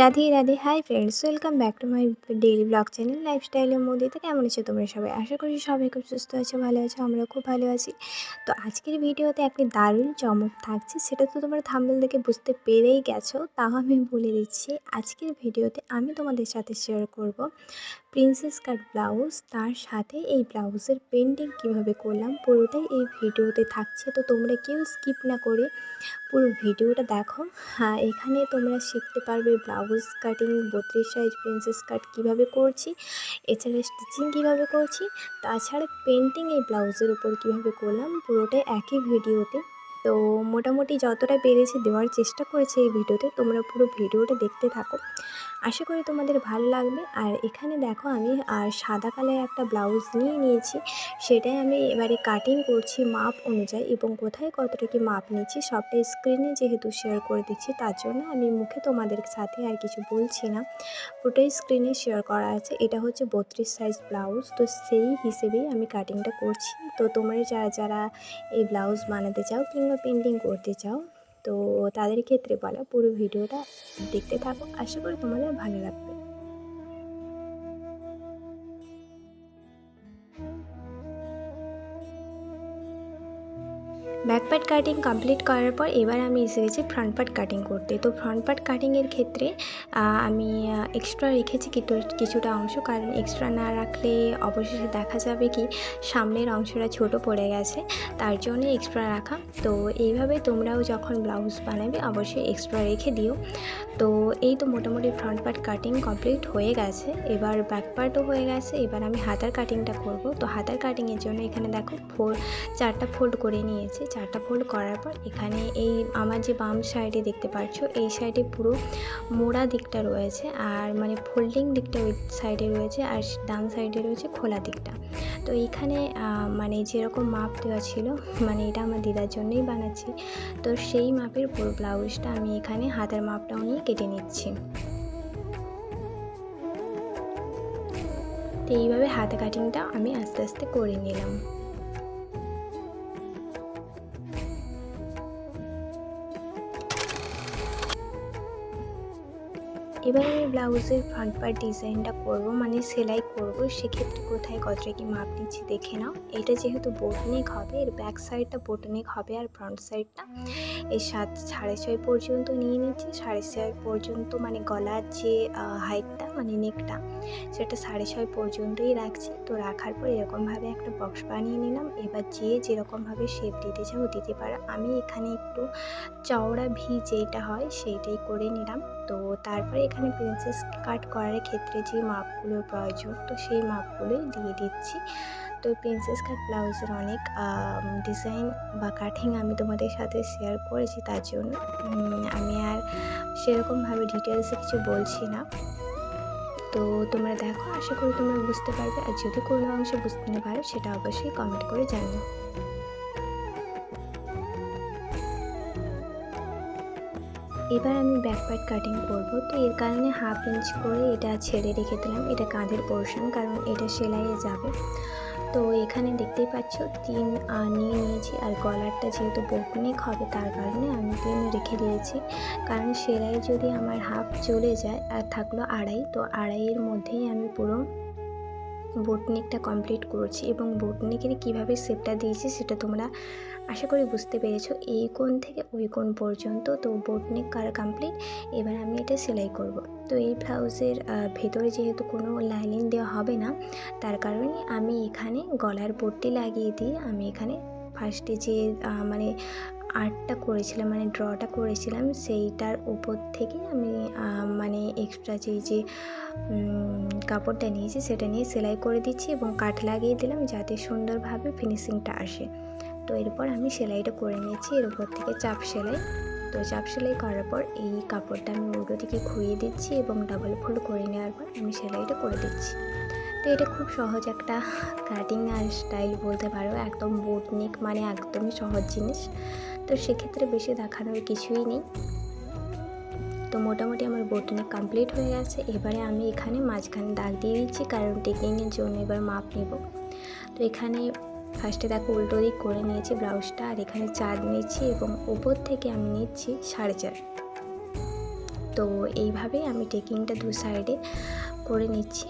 Radhe Radhe. Hi friends welcome back to my daily blog channel লাইফস্টাইলের মধ্যে কেমন আছো তোমরা সবাই? আশা করি সবাই খুব সুস্থ আছো, ভালো আছো আমরা খুব ভালো আছি। তো আজকের ভিডিওতে একটি দারুণ চমক থাকছে, সেটা তো তোমরা থাম্বেল দেখে বুঝতে পেরেই গেছো। তাও আমি বলে দিচ্ছি, আজকের ভিডিওতে আমি তোমাদের সাথে শেয়ার করব প্রিন্সেস কাট ব্লাউজ, তার সাথে এই ব্লাউজের পেন্টিং কীভাবে করলাম, পুরোটাই এই ভিডিওতে থাকছে। তো তোমরা কেউ স্কিপ না করে পুরো ভিডিওটা দেখো। হ্যাঁ এখানে তোমরা শিখতে পারবে ব্লাউজ কাটিং, বত্রিশ সাইজ প্রিন্সেস কাট কীভাবে করছি, এছাড়া স্টিচিং কীভাবে করছি, তাছাড়া পেন্টিং এই ব্লাউজের উপর কীভাবে করলাম, পুরোটাই একই ভিডিওতে। তো মোটামুটি যতটা পেরেছি দেওয়ার চেষ্টা করেছি এই ভিডিওতে, তোমরা পুরো ভিডিওটা দেখতে থাকো। আশা করি তোমাদের ভালো লাগবে। আর এখানে দেখো আমি, আর সাদা কালার একটা ব্লাউজ নিয়ে নিয়েছি। সেটাই আমি এবারে কাটিং করছি মাপ অনুযায়ী এবং কোথায় কতটা কি মাপ নিচ্ছি সবটা স্ক্রিনে যেহেতু শেয়ার করে দিচ্ছি, তার জন্য আমি মুখে তোমাদের সাথে আর কিছু বলছি না। পুরোটাই স্ক্রিনে শেয়ার করা আছে। এটা হচ্ছে বত্রিশ সাইজ ব্লাউজ। তো সেই হিসেবেই আমি কাটিংটা করছি। তো তোমরা যারা যারা এই ব্লাউজ বানাতে চাও কিংবা পেন্টিং করতে চাও তো তাদের ক্ষেত্রে বলা পুরো ভিডিওটা দেখতে থাকো। আশা করি তোমাদের ভালো লাগবে। ব্যাক পার্ট কাটিং কমপ্লিট করার পর এবার আমি এসে গেছি ফ্রন্ট পার্ট কাটিং করতে। তো ফ্রন্ট পার্ট কাটিংয়ের ক্ষেত্রে আমি এক্সট্রা রেখেছি কিছুটা অংশ। কারণ এক্সট্রা না রাখলে অবশেষে দেখা যাবে কি, সামনের অংশটা ছোট পড়ে গেছে, তার জন্য এক্সট্রা রাখা। তো এইভাবে তোমরাও যখন ব্লাউজ বানাবে, অবশ্যই এক্সট্রা রেখে দিও। তো এই তো মোটামুটি ফ্রন্ট পার্ট কাটিং কমপ্লিট হয়ে গেছে। এবার ব্যাক পার্টও হয়ে গেছে। এবার আমি হাতার কাটিংটা করব। তো হাতার কাটিংয়ের জন্য এখানে দেখো ফোর চারটা ফোল্ড করে নিয়েছি। চারটা ফোল্ড করার পর এখানে এই আমার যে বাম সাইডে দেখতে পাচ্ছ এই সাইডে পুরো মোড়া দিকটা রয়েছে আর মানে ফোল্ডিং দিকটা ওই সাইডে রয়েছে আর ডান সাইডে রয়েছে খোলা দিকটা। তো এইখানে মানে যেরকম মাপ দেওয়া ছিল মানে এটা আমার দিদার জন্যই বানাচ্ছি। তো সেই মাপের পুরো ব্লাউজটা আমি এখানে হাতের মাপটাও নিয়ে কেটে নিচ্ছি। তো এইভাবে হাতে কাটিংটা আমি আস্তে আস্তে করে নিলাম। এবার আমি ব্লাউজের ফ্রন্ট পার্ট ডিজাইনটা করব মানে সেলাই করব। সেক্ষেত্রে কোথায় কতটা কি মাপ নিচ্ছি দেখে নাও। এটা যেহেতু বোটনেক হবে, এর ব্যাক সাইডটা বোটনেক হবে আর ফ্রন্ট সাইডটা এই সাত, সাড়ে ছয় পর্যন্ত নিয়ে নিচ্ছি। সাড়ে ছয় পর্যন্ত মানে গলার যে হাইটটা মানে নেকটা সেটা সাড়ে ছয় পর্যন্তই রাখছি। তো রাখার পর এরকমভাবে একটা বক্স বানিয়ে নিলাম। এবার যে যেরকমভাবে শেপ দিতে চাও দিতে পারো। আমি এখানে একটু চওড়া ভি যেটা হয় সেইটাই করে নিলাম। তো তারপরে এখানে প্রিন্সেস কাট করার ক্ষেত্রে যে মাপগুলোর প্রয়োজন, তো সেই মাপগুলোই দিয়ে দিচ্ছি। তো প্রিন্সেস কাট ব্লাউজের অনেক ডিজাইন বা কাটিং আমি তোমাদের সাথে শেয়ার করেছি তার জন্য। আমি আর সেরকমভাবে ডিটেলসে কিছু বলছি না। তো তোমরা দেখো, আশা করি তোমরা বুঝতে পারবে। আর যদি কোনো অংশে বুঝতে না পারো, সেটা অবশ্যই কমেন্ট করে জানিও। এবার আমি ব্যাক পার্ট কাটিং করব। তো এর কারণে হাফ ইঞ্চ করে এটা ছেড়ে রেখে দিলাম। এটা কাঁধের পোর্শন কারণ এটা সেলাইয়ে যাবে। তো এখানে দেখতেই পাচ্ছ তিন নিয়ে নিয়েছি। আর গলারটা যেহেতু বোটনেক হবে, তার কারণে আমি তিন রেখে দিয়েছি। কারণ সেলাই যদি আমার হাফ চলে যায়, আর থাকল আড়াই, তো আড়াইয়ের মধ্যেই আমি পুরো বোটনিকটা কমপ্লিট করছি। এবং বোটনিকের কীভাবে শেপটা দিয়েছি, সেটা তোমরা আশা করি বুঝতে পেরেছ, এই কোণ থেকে ওই কোণ পর্যন্ত। তো বোটনিক কার কমপ্লিট এবার আমি এটা সেলাই করব। তো এই ব্লাউজের ভেতরে যেহেতু কোনো লাইনিং দেওয়া হবে না, তার কারণে আমি এখানে গলার পট্টি লাগিয়ে দিয়ে আমি এখানে ফার্স্টে যে মানে আর্টটা করেছিলাম মানে ড্রটা করেছিলাম, সেইটার উপর থেকে আমি মানে এক্সট্রা যে যে কাপড়টা নিয়েছি, সেটা নিয়ে সেলাই করে দিচ্ছি এবং কাঠ লাগিয়ে দিলাম যাতে সুন্দরভাবে ফিনিশিংটা আসে। তো এরপর আমি সেলাইটা করে নিয়েছি, এর উপর থেকে চাপ সেলাই। তো চাপ সেলাই করার পর এই কাপড়টা আমি উল্টো দিকে খুইয়ে দিচ্ছি এবং ডাবল ফোল্ড করে নেওয়ার পর আমি সেলাইটা করে দিচ্ছি। তো এটা খুব সহজ একটা কাটিং আর স্টাইল বলতে পারো, একদম বোটনিক মানে একদমই সহজ জিনিস। তো সেক্ষেত্রে বেশি দেখানোর কিছুই নেই। তো মোটামুটি আমার বোটনিক কমপ্লিট হয়ে গেছে। এবারে আমি এখানে মাঝখানে দাগ দিয়ে দিচ্ছি, কারণ টেকিংয়ের জন্য এবার মাপ নেব। তো এখানে ফার্স্টে দেখো উল্টো দিক করে নিয়েছি ব্লাউজটা, আর এখানে চার নিচ্ছি এবং ওপর থেকে আমি নিচ্ছি সাড়ে চার। তো এইভাবেই আমি টেকিংটা দু সাইডে করে নিচ্ছি।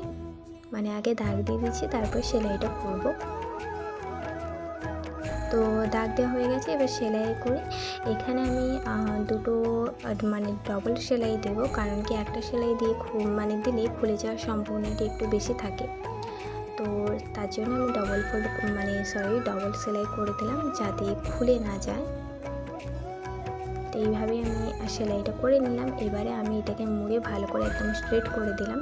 মানে আগে দাগ দিয়ে দিচ্ছি, তারপর সেলাইটা করব। তো দাগ দেওয়া হয়ে গেছে, এবার সেলাই করে। এখানে আমি দুটো মানে ডবল সেলাই দেবো, কারণ কি একটা সেলাই দিয়ে মানে দিলে খুলে যাওয়ার সম্ভাবনাটা একটু বেশি থাকে। তো তার জন্য আমি ডবল ফোল্ড মানে সরি ডবল সেলাই করে দিলাম যাতে খুলে না যায়। তো এইভাবে আমি সেলাইটা করে নিলাম। এবারে আমি এটাকে মুড়ে ভালো করে একদম স্ট্রেট করে দিলাম।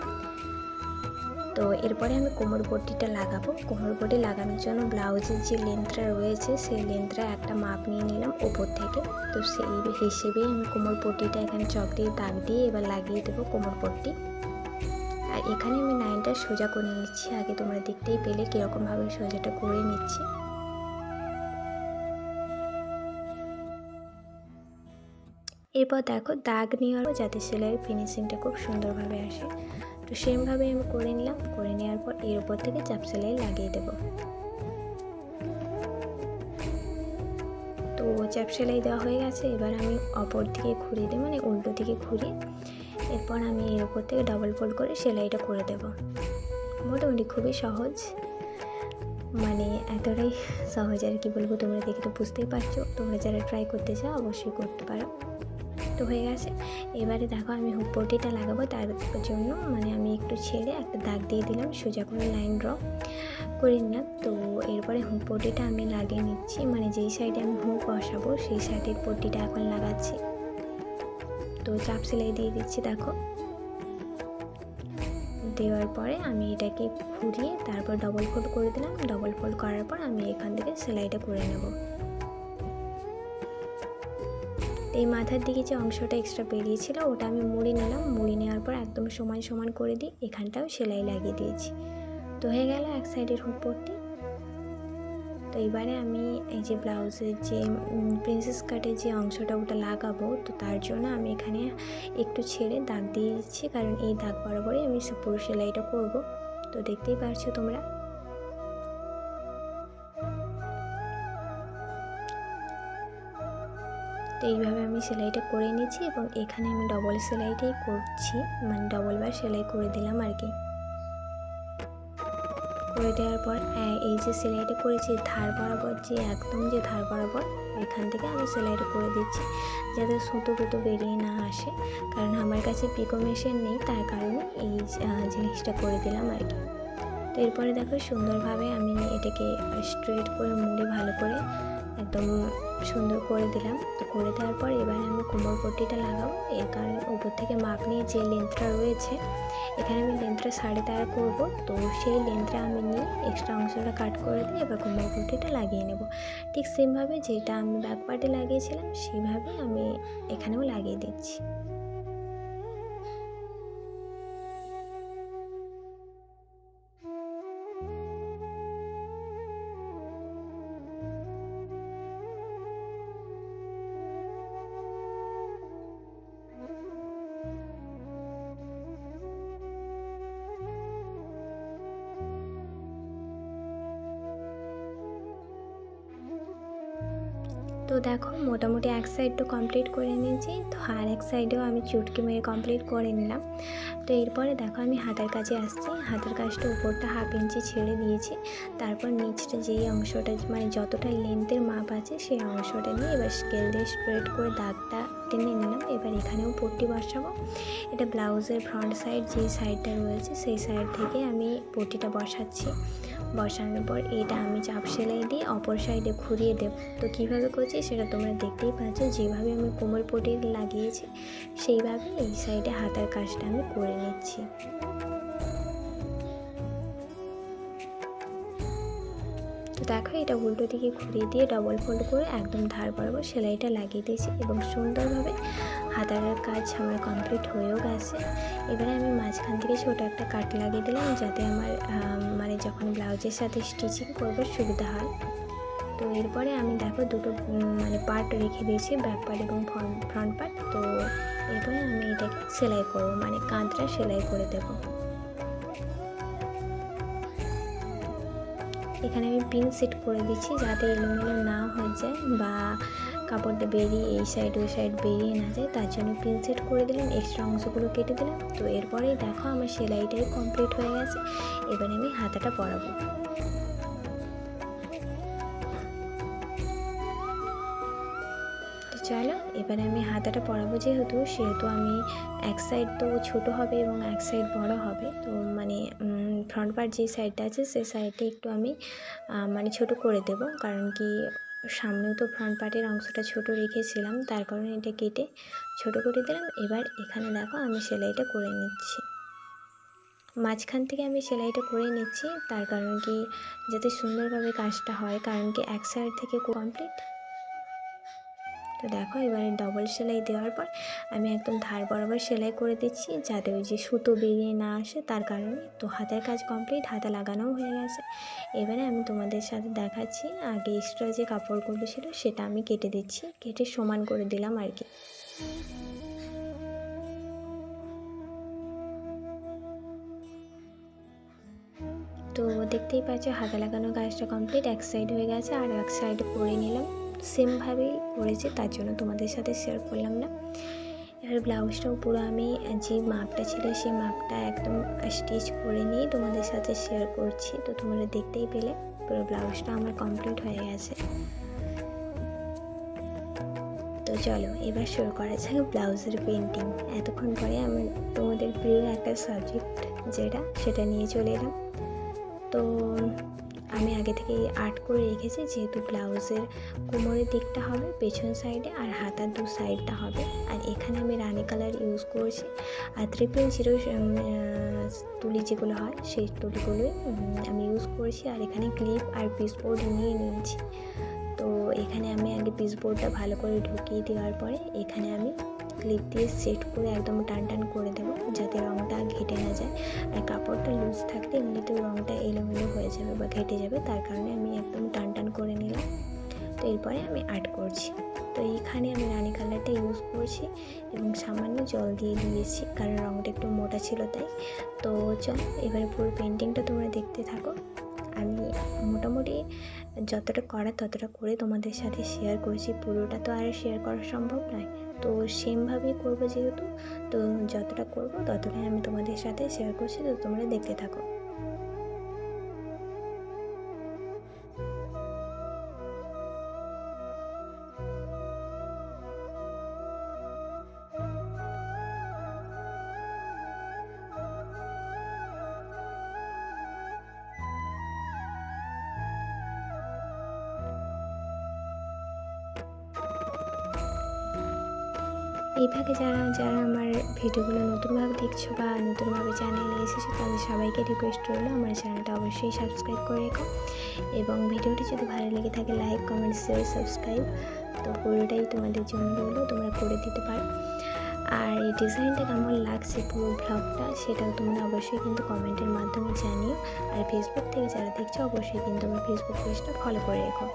তো এরপরে আমি কোমর পট্টিটা লাগাবো। কোমর বটি লাগানোর জন্য ব্লাউজের যে লেন্থটা রয়েছে, সেই লেন্থটা একটা মাপ নিয়ে নিলাম ওপর থেকে। তো সেই হিসেবেই আমি কোমর পট্টিটা এখানে চক দিয়ে দাগ দিয়ে এবার লাগিয়ে দেবো কোমর পট্টি এখানে আমি লাইনটা সোজা করে নিচ্ছি। আগে তোমরা দেখতেই পেলে কীরকমভাবে সোজাটা করে নিচ্ছি। এরপর দেখো দাগ নেওয়ার যাতে সেলাইয়ের ফিনিশিংটা খুব সুন্দরভাবে আসে। তো সেমভাবে আমি করে নিলাম। করে নেওয়ার পর এর উপর থেকে চাপ সেলাই লাগিয়ে দেবো। তো চাপ সেলাই দেওয়া হয়ে গেছে। এবার আমি অপর দিকে ঘুরিয়ে দিই মানে উল্টো দিকে ঘুরিয়ে। এরপর আমি এর উপর থেকে ডাবল ফোল্ড করে সেলাইটা করে দেব। মোটামুটি খুবই সহজ। মানে এতটাই সহজ আর কি বলব, তোমরা দেখে তো বুঝতেই পারছ। তোমরা যারা ট্রাই করতে চাও, অবশ্যই করতে পারো। তো হয়ে গেছে। এবারে দেখো আমি হুক পটিটা লাগাবো, তার জন্য মানে আমি একটু ছেড়ে একটা দাগ দিয়ে দিলাম, সোজা করে লাইন ড্র করে নিলাম। তো এরপরে হুক পটিটা আমি লাগিয়ে নিচ্ছি। মানে যেই সাইডে আমি হুক বসাবো, সেই সাইডের পটিটা এখন লাগাচ্ছি। তো চাপ সেলাই দিয়ে দিচ্ছি, দেখো। দেওয়ার পরে আমি এটাকে ঘুরিয়ে তারপর ডবল ফোল্ড করে দিলাম। ডবল ফোল্ড করার পর আমি এখান থেকে সেলাইটা করে নেব। এই মাথার দিকে যে অংশটা এক্সট্রা বেরিয়েছিল ওটা আমি মুড়ি নিলাম। মুড়ি নেওয়ার পর একদম সমান সমান করে দিই এখানটাও সেলাই লাগিয়ে দিয়েছি। তো হয়ে গেল এক সাইডের হুক পট্টি তো এবারে আমি এই যে ব্লাউজের যে প্রিন্সেস কাটের যে অংশটা ওটা লাগাবো, তো তার জন্য আমি এখানে একটু ছেড়ে দাগ দিয়ে দিচ্ছি। কারণ এই দাগ বরাবরই আমি পুরো সেলাইটা করব। তো দেখতেই পারছ তোমরা। তো এইভাবে আমি সেলাইটা করে নিয়েছি এবং এখানে আমি ডবল সেলাইটাই করছি। মানে ডবল বার সেলাই করে দিলাম আর কি। করে দেওয়ার পর আহ, এই যে সেলাইটা করেছি ধার বরাবর যে একদম যে ধার বরাবর এখান থেকে আমি সেলাইটা করে দিচ্ছি যাতে সুতো টুতো বেরিয়ে না আসে। কারণ আমার কাছে পিকো মেশিন নেই তার কারণে এই জিনিসটা করে দিলাম আর কি। তো এরপরে দেখো সুন্দরভাবে আমি এটাকে স্ট্রেট করে মুড়ে ভালো করে একদম সুন্দর করে দিলাম। তো করে দেওয়ার পর এবারে আমি কোমর পট্টিটা লাগাবো। এর কারণে উপর থেকে মাপ নিয়ে যে লেন্থটা রয়েছে, এখানে আমি লেন্থটা সাড়ে তেরো করব। তো সেই লেন্থটা আমি নিয়ে এক্সট্রা অংশটা কাট করে দিয়ে এবার কোমর পট্টিটা লাগিয়ে নেব। ঠিক সেমভাবে যেটা আমি ব্যাক পার্টে লাগিয়েছিলাম, সেইভাবে আমি এখানেও লাগিয়ে দিচ্ছি। তো দেখো মোটামুটি এক সাইড তো কমপ্লিট করে নিয়েছি, তো আর এক সাইডেও আমি চুটকি মেরে কমপ্লিট করে নিলাম। তো এরপরে দেখো আমি হাতের কাছে আসছি, হাতের কাজটা উপরটা হাফ ইঞ্চি ছেড়ে দিয়েছি, তারপর নিচটা যেই অংশটা মানে যতটা লেন্থের মাপ আছে সেই অংশটা নিয়ে এবার স্কেল দিয়ে স্ট্রেট করে দাগটা টেনে নিলাম, এবার এখানেও পট্টি বসাবো। এটা ব্লাউজের ফ্রন্ট সাইড যে সাইডটা রয়েছে, সেই সাইড থেকে আমি পট্টিটা বসাচ্ছি। বসানোর পর এটা আমি চাপ সেলাই দিয়ে অপর সাইডে ঘুরিয়ে দেব। তো কীভাবে করছি সেটা তোমরা দেখতেই পাচ্ছ, যেভাবে আমি কোমর পটি লাগিয়েছি, সেইভাবে এই সাইডে হাতার কাজটা আমি করে নিচ্ছি। দেখো, এটা উল্টো দিকে ঘুরিয়ে দিয়ে ডবল ফোল্ড করে একদম ধার বরাবর সেলাইটা লাগিয়ে দিয়েছি এবং সুন্দরভাবে হাতার কাজ আমার কমপ্লিট হয়েও গেছে। এবারে আমি মাঝখান থেকে ছোটো একটা কাট লাগিয়ে দিলাম যাতে আমার মানে যখন ব্লাউজের সাথে স্টিচিং করব সুবিধা হয়। তো এরপরে আমি দেখো দুটো মানে পার্ট রেখে দিয়েছি ব্যাক পার্ট এবং ফ্রন্ট পার্ট তো এরপরে আমি এটাকে সেলাই করব মানে কাঁধটা সেলাই করে দেবো। এখানে আমি পিন সেট করে দিচ্ছি যাতে এলোমেলো না হয়ে যায় বা কাপড়টা বেরিয়ে এই সাইড ওই সাইড বেরিয়ে না যায়। তার জন্য পিন সেট করে দিলাম এক্সট্রা অংশগুলো কেটে দিলাম। তো এরপরেই দেখো আমার সেলাইটাই কমপ্লিট হয়ে গেছে। এবার আমি হাতাটা পরাবো। চলো, এবারে আমি হাতাটা পরাবো যেহেতু, সেহেতু আমি এক সাইড তো ছোট হবে এবং এক সাইড বড় হবে। তো মানে ফ্রন্ট পার্ট যে সাইডটা আছে সেই সাইডটা একটু আমি মানে ছোট করে দেব। কারণ কি, সামনেও তো ফ্রন্ট পার্টের অংশটা ছোট রেখেছিলাম, তার কারণে এটা কেটে ছোট করে দিলাম। এবার এখানে দেখো, আমি সেলাইটা করে নিচ্ছি। মাঝখান থেকে আমি সেলাইটা করে নিচ্ছি, তার কারণ কি, যাতে সুন্দরভাবে কাজটা হয়। কারণ কি, এক সাইড থেকে কমপ্লিট তো দেখো এবারে ডবল সেলাই দেওয়ার পর আমি একদম ধার বরাবর সেলাই করে দিচ্ছি যাতে ওই যে সুতো বেরিয়ে না আসে, তার কারণে তো হাতের কাজ কমপ্লিট হাতে লাগানোও হয়ে গেছে। এবারে আমি তোমাদের সাথে দেখাচ্ছি, আগে এক্সট্রা যে কাপড়গুলো ছিল সেটা আমি কেটে দিচ্ছি, কেটে সমান করে দিলাম আর কি। তো দেখতেই পাচ্ছ হাতে লাগানো কাজটা কমপ্লিট এক সাইড হয়ে গেছে আর এক সাইড করে নিলাম। সেমভাবেই করেছি তার জন্য তোমাদের সাথে শেয়ার করলাম না। এবার ব্লাউজটাও পুরো আমি, যে মাপটা ছিল, সেই মাপটা একদম স্টিচ করে নিয়ে তোমাদের সাথে শেয়ার করছি। তো তোমরা দেখতেই পেলে, পুরো ব্লাউজটা আমার কমপ্লিট হয়ে গেছে। তো চলো, এবার শুরু করা যাক ব্লাউজের পেন্টিং এতক্ষণ পরে আমি তোমাদের প্রিয় একটা সাবজেক্ট যেটা সেটা নিয়ে চলে এলাম। তো আমি আগে থেকেই আর্ট করে রেখেছি, যেহেতু ব্লাউজের কোমরের দিকটা হবে, পেছন সাইডে আর হাতার দু সাইডটা হবে। আর এখানে আমি রানি কালার ইউজ করেছি। আর ট্রিপল জিরো তুলি যেগুলো হয়, সেই তুলিগুলোই আমি ইউজ করেছি। আর এখানে ক্লিপ আর পিস বোর্ড নিয়ে নিয়েছি। তো এখানে আমি আগে পিস বোর্ডটা ভালো করে ঢুকিয়ে দেওয়ার পরে এখানে আমি ক্লিপ দিয়ে সেট করে একদম টান টান করে দেবো, যাতে রঙটা ঘেটে না যায়। আর কাপড়টা লুজ থাকলে এমনিতেও রঙটা এলোমেলো হয়ে যাবে বা ঘেটে যাবে, তার কারণে আমি একদম টান টান করে নিলাম। তো এরপরে আমি আর্ট করছি। তো এইখানে আমি রানি কালারটা ইউজ করছি এবং সামান্য জল দিয়ে দিয়েছি, কারণ রঙটা একটু মোটা ছিল তাই। তো চল, এবারে পুরো পেন্টিংটা তোমরা দেখতে থাকো। আমি মোটামুটি যতটা করার ততটা করে তোমাদের সাথে শেয়ার করছি, পুরোটা তো আর শেয়ার করা সম্ভব নয়। তো সেমভাবেই করব যেহেতু, তো যতটা করব ততটাই আমি তোমাদের সাথে শেয়ার করছি, তো তোমরা দেখতে থাকো। এইভাবে যারা যারা আমার ভিডিওগুলো নতুনভাবে দেখছ বা নতুনভাবে চ্যানেলে এসেছ, তাদের সবাইকে রিকোয়েস্ট রইল, আমার চ্যানেলটা অবশ্যই সাবস্ক্রাইব করে রেখো। এবং ভিডিওটি যদি ভালো লেগে থাকে লাইক কমেন্ট শেয়ার সাবস্ক্রাইব তো পুরোটাই তোমাদের জন্য রইল, তোমরা করে দিতে পারো। আর এই ডিজাইনটা কেমন লাগছে পুরো ব্লগটা সেটাও তোমরা অবশ্যই কিন্তু কমেন্টের মাধ্যমে জানিও। আর ফেসবুক থেকে যারা দেখছ, অবশ্যই কিন্তু আমার ফেসবুক পেজটা ফলো করে রেখো।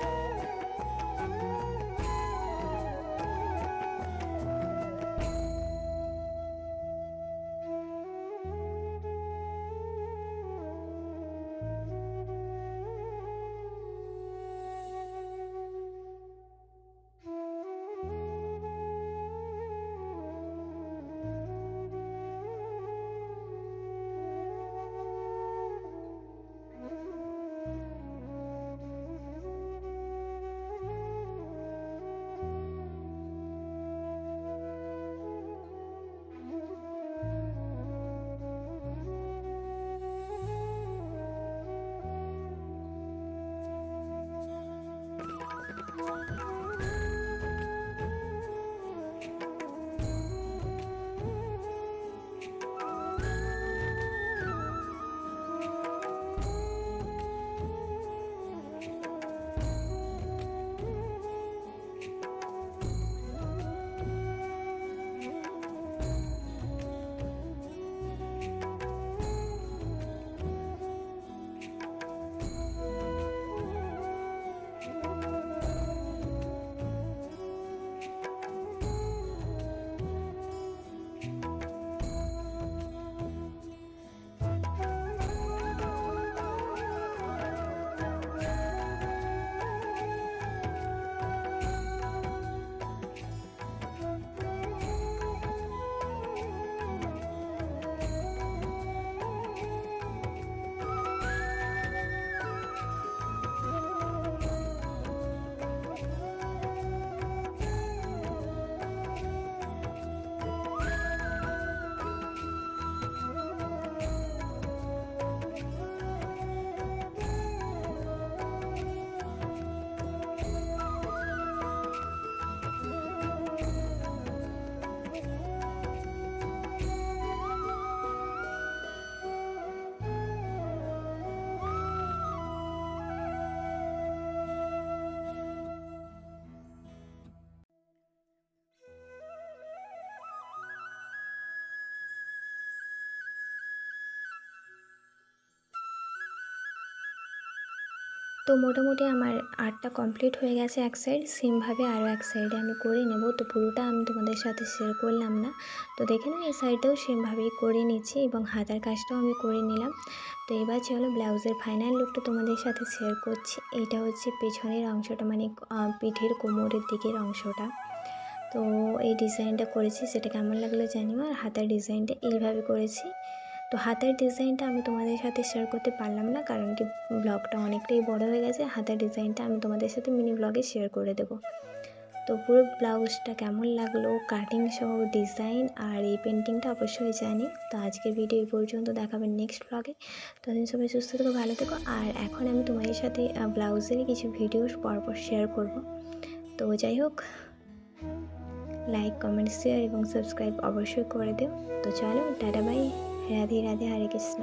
তো মোটামুটি আমার আর্টটা কমপ্লিট হয়ে গেছে এক সাইড, সেমভাবে আরও এক সাইডে আমি করে নেব। তো পুরোটা আমি তোমাদের সাথে শেয়ার করলাম না। তো দেখে নাও, এই সাইডটাও সেমভাবেই করে নিচ্ছি এবং হাতার কাজটাও আমি করে নিলাম। তো এবার চলো ব্লাউজের ফাইনাল লুকটা তোমাদের সাথে শেয়ার করছি। এটা হচ্ছে পেছনের অংশটা মানে পিঠের কোমরের দিকের অংশটা। তো এই ডিজাইনটা করেছি, সেটা কেমন লাগল জানিও, আর হাতার ডিজাইনটা এইভাবে করেছি। তো হাতের ডিজাইনটা আমি তোমাদের সাথে শেয়ার করতে পারলাম না, কারণ কি ব্লগটা অনেকটাই বড় হয়ে গেছে। হাতের ডিজাইনটা আমি তোমাদের সাথে মিনি ব্লগে শেয়ার করে দেবো। তো পুরো ব্লাউজটা কেমন লাগল কাটিং সহ ডিজাইন আর এই পেন্টিংটা অবশ্যই জানি। তো আজকের ভিডিও পর্যন্ত দেখাবেন নেক্সট ব্লগে ততদিন সবাই সুস্থ থেকো, ভালো থেকো। আর এখন আমি তোমাদের সাথে ব্লাউজের কিছু ভিডিও পরপর শেয়ার করব। তো যাই হোক লাইক কমেন্ট শেয়ার এবং সাবস্ক্রাইব অবশ্যই করে দিও। তো চলো, টাটা বাই রাধে রাধে হরে কৃষ্ণ